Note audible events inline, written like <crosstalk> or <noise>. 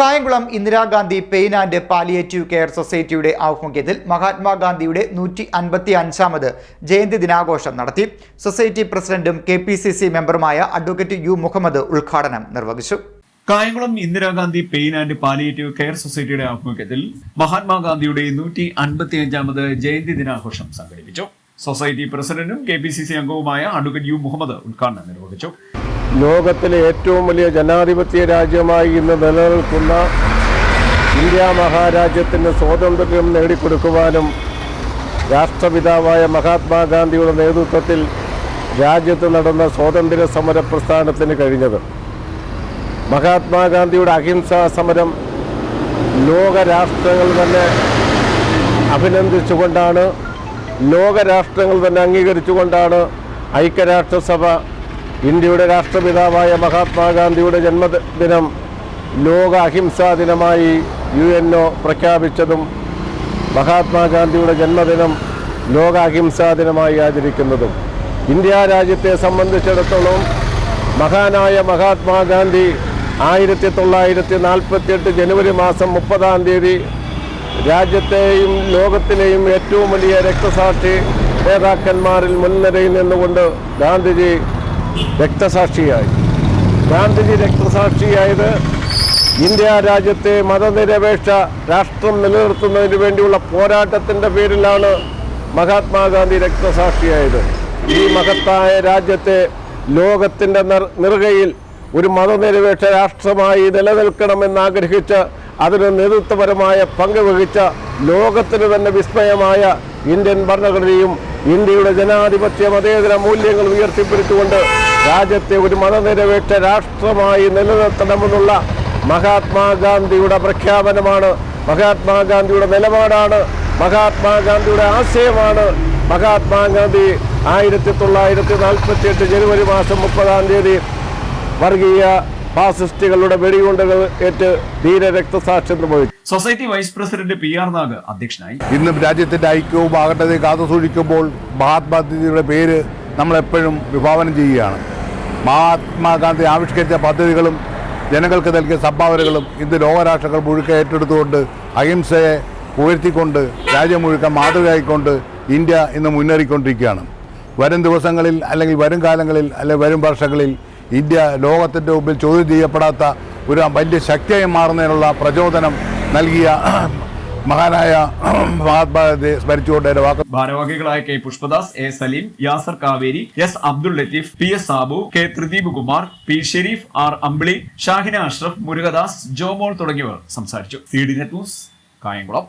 Kayamkulam Indira Gandhi pain and palliative care സൊസൈറ്റിയുടെ ആഭിമുഖ്യത്തിൽ മഹാത്മാഗാന്ധിയുടെ നൂറ്റി അൻപത്തി അഞ്ചാമത് ജയന്തി ദിനാഘോഷം നടത്തി. സൊസൈറ്റി പ്രസിഡന്റും കെ പി സി സി മെമ്പറുമായ അഡ്വക്കേറ്റ് യു മുഹമ്മദ് ഉദ്ഘാടനം നിർവഹിച്ചു. Kayamkulam Indira Gandhi pain and palliative care സൊസൈറ്റിയുടെ ആഭിമുഖ്യത്തിൽ മഹാത്മാഗാന്ധിയുടെ നൂറ്റി അൻപത്തി അഞ്ചാമത് ജയന്തി ദിനാഘോഷം സംഘടിപ്പിച്ചു. സൊസൈറ്റി പ്രസിഡന്റും കെ പി സി സി അംഗവുമായ അഡ്വക്കേറ്റ് യു മുഹമ്മദ് ഉദ്ഘാടനം നിർവഹിച്ചു. ലോകത്തിലെ ഏറ്റവും വലിയ ജനാധിപത്യ രാജ്യമായി ഇന്ന് നിലനിൽക്കുന്ന ഇന്ത്യ മഹാരാജ്യത്തിന് സ്വാതന്ത്ര്യം നേടിക്കൊടുക്കുവാനും രാഷ്ട്രപിതാവായ മഹാത്മാഗാന്ധിയുടെ നേതൃത്വത്തിൽ രാജ്യത്ത് നടന്ന സ്വാതന്ത്ര്യ സമര പ്രസ്ഥാനത്തിന് കഴിഞ്ഞത്. മഹാത്മാഗാന്ധിയുടെ അഹിംസാ സമരം ലോകരാഷ്ട്രങ്ങൾ തന്നെ അഭിനന്ദിച്ചുകൊണ്ടാണ് ലോകരാഷ്ട്രങ്ങൾ തന്നെ അംഗീകരിച്ചുകൊണ്ടാണ് ഐക്യരാഷ്ട്രസഭ ഇന്ത്യയുടെ രാഷ്ട്രപിതാവായ മഹാത്മാഗാന്ധിയുടെ ജന്മദിനം ലോക അഹിംസാ ദിനമായി യു എൻ ഒ പ്രഖ്യാപിച്ചതും മഹാത്മാഗാന്ധിയുടെ ജന്മദിനം ലോക അഹിംസാ ദിനമായി ആചരിക്കുന്നതും. ഇന്ത്യ രാജ്യത്തെ സംബന്ധിച്ചിടത്തോളം മഹാനായ മഹാത്മാഗാന്ധി ആയിരത്തി തൊള്ളായിരത്തി നാൽപ്പത്തിയെട്ട് ജനുവരി മാസം മുപ്പതാം തീയതി രാജ്യത്തെയും ലോകത്തിലെയും ഏറ്റവും വലിയ രക്തസാക്ഷി നേതാക്കന്മാരിൽ മുൻനിരയിൽ നിന്നുകൊണ്ട് ഗാന്ധിജി രക്തസാക്ഷിയായി. ഗാന്ധിജി രക്തസാക്ഷിയായത് ഇന്ത്യ രാജ്യത്തെ മതനിരപേക്ഷ രാഷ്ട്രം നിലനിർത്തുന്നതിന് വേണ്ടിയുള്ള പോരാട്ടത്തിന്റെ പേരിലാണ് മഹാത്മാഗാന്ധി രക്തസാക്ഷിയായത്. ഈ മഹത്തായ രാജ്യത്തെ ലോകത്തിന്റെ നിറുകയിൽ ഒരു മതനിരപേക്ഷ രാഷ്ട്രമായി നിലനിൽക്കണമെന്ന് ആഗ്രഹിച്ച് അതിന് നേതൃത്വപരമായ പങ്ക് വഹിച്ച ലോകത്തിന് തന്നെ വിസ്മയമായ ഇന്ത്യൻ ഭരണഘടനയും ഇന്ത്യയുടെ ജനാധിപത്യ മതേതര മൂല്യങ്ങൾ ഉയർത്തിപ്പിടിച്ചുകൊണ്ട് രാജ്യത്തെ ഒരു മതനിരപേക്ഷ രാഷ്ട്രമായി നിലനിർത്തണമെന്നുള്ള മഹാത്മാഗാന്ധിയുടെ പ്രഖ്യാപനമാണ്. മഹാത്മാഗാന്ധിയുടെ നിലപാടാണ്. മഹാത്മാഗാന്ധിയുടെ ആശയമാണ്. മഹാത്മാഗാന്ധി ആയിരത്തി തൊള്ളായിരത്തി നാൽപ്പത്തി എട്ട് ജനുവരി മാസം മുപ്പതാം തീയതി വർഗീയ ഫാസിസ്റ്റുകളുടെ വെടിയുണ്ടകൾ ഏറ്റ് ധീര രക്തസാക്ഷ്യം society vice president P R Nag അധ്യക്ഷനായി. ഇന്നും രാജ്യത്തിന്റെ ഐക്യവും ആകട്ടതയും കാത്തു സൂക്ഷിക്കുമ്പോൾ മഹാത്മാഗാന്ധിയുടെ പേര് നമ്മളെപ്പോഴും വിഭാവനം ചെയ്യുകയാണ്. മഹാത്മാഗാന്ധി ആവിഷ്കരിച്ച പദ്ധതികളും ജനങ്ങൾക്ക് നൽകിയ സംഭാവനകളും ഇന്ന് ലോകരാഷ്ട്രങ്ങൾ മുഴുക്കെ ഏറ്റെടുത്തുകൊണ്ട് അഹിംസയെ ഉയർത്തിക്കൊണ്ട് രാജ്യം മുഴുക്ക മാതൃകയായിക്കൊണ്ട് ഇന്ത്യ ഇന്ന് മുന്നേറിക്കൊണ്ടിരിക്കുകയാണ്. വരും ദിവസങ്ങളിൽ അല്ലെങ്കിൽ വരും കാലങ്ങളിൽ അല്ലെങ്കിൽ വരും വർഷങ്ങളിൽ ഇന്ത്യ ലോകത്തിന്റെ മുമ്പിൽ ചോദ്യം ചെയ്യപ്പെടാത്ത ഒരു വലിയ ശക്തിയായി മാറുന്നതിനുള്ള പ്രചോദനം നൽകിയ <clears throat> മഹാനായ <clears throat> മഹാത്മാഗാന്ധി സ്മരിച്ചുകൊണ്ട് വാക്ക് ഭാരവാഹികളായ K Pushpadas A Saleem Yasar Kaveri S Abdul Latheef P S Sabu K Thrideep Kumar P Sherif R Ambili Shahina Ashraf Murugadas Jomol തുടങ്ങിയവർ സംസാരിച്ചു. C D net news Kayamkulam.